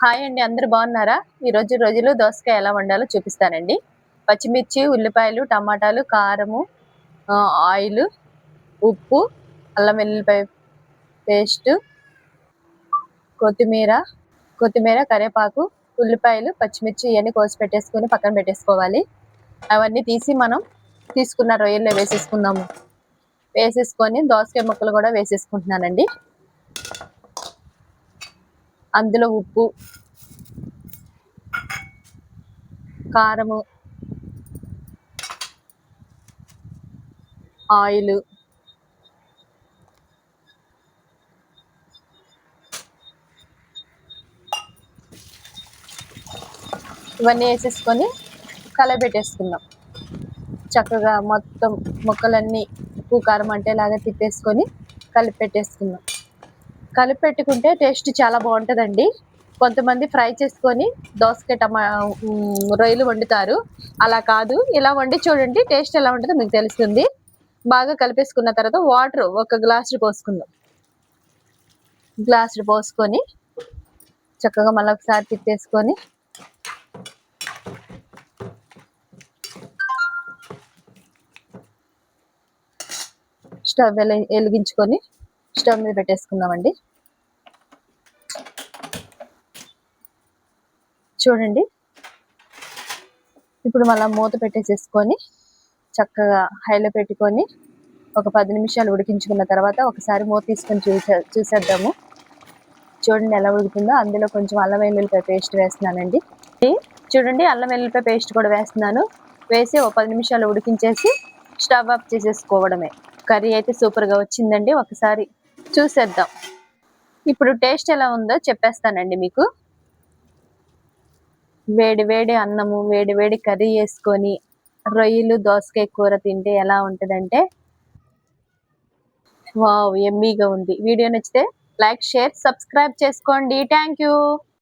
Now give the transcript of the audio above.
Hi అండి అందరు బాగున్నారా? ఈ రోజు రోజులు దోసకాయ ఎలా వండాలో చూపిస్తానండి. పచ్చిమిర్చి ఉల్లిపాయలు టమాటాలు కారము ఆయిల్ ఉప్పు అల్లం వెల్లుల్లిపాయ పేస్ట్ కొత్తిమీర కొత్తిమీర కరివేపాకు ఉల్లిపాయలు పచ్చిమిర్చి ఇవన్నీ కోసి పెట్టేసుకొని పక్కన పెట్టేసుకోవాలి. అవన్నీ తీసి మనం తీసుకున్న రొయ్యల్లో వేసేసుకుందాము. వేసేసుకొని దోసకాయ ముక్కలు కూడా వేసేసుకుంటున్నానండి. అందులో ఉప్పు కారము ఆయిల్ ఇవన్నీ వేసేసుకొని కలబెట్టేసుకుందాం. చక్కగా మొత్తం ముక్కలన్నీ ఉప్పు కారం అంటేలాగా తిప్పేసుకొని కలిపి పెట్టేసుకుందాం కలిపి పెట్టుకుంటే టేస్ట్ చాలా బాగుంటుందండి. కొంతమంది ఫ్రై చేసుకొని దోసకాయ టమా రొయ్యలు వండుతారు. అలా కాదు. ఇలా వండి చూడండి టేస్ట్ ఎలా ఉంటుందో మీకు తెలుస్తుంది. బాగా కలిపేసుకున్న తర్వాత వాటర్ ఒక గ్లాసు పోసుకుందాం. గ్లాసు పోసుకొని చక్కగా మళ్ళీ ఒకసారి తిప్పేసుకొని స్టవ్ వెలి- వెలిగించుకొని స్టవ్ మీద పెట్టేసుకుందామండి. చూడండి. ఇప్పుడు మళ్ళీ మూత పెట్టేసేసుకొని చక్కగా హైలో పెట్టుకొని ఒక పది నిమిషాలు ఉడికించుకున్న తర్వాత ఒకసారి మూత తీసుకొని చూసే చూసేద్దాము. చూడండి ఎలా ఉడుకుతుందో. అందులో కొంచెం అల్లం వెల్లుల్లిపాయ పేస్ట్ వేస్తున్నానండి. చూడండి అల్లం వెల్లుల్లిపాయ పేస్ట్ కూడా వేస్తున్నాను. వేసి ఒక పది నిమిషాలు ఉడికించేసి స్టవ్ ఆఫ్ చేసేసుకోవడమే. కర్రీ అయితే సూపర్గా వచ్చిందండి. ఒకసారి చూసేద్దాం. ఇప్పుడు టేస్ట్ ఎలా ఉందో చెప్పేస్తానండి మీకు. వేడి వేడి అన్నము వేడి వేడి కర్రీ వేసుకొని రొయ్యలు దోసకాయ కూర తింటే ఎలా ఉంటుందంటే వావ్ ఎమ్మీగా ఉంది. వీడియో నచ్చితే లైక్ షేర్ సబ్స్క్రైబ్ చేసుకోండి. Thank you.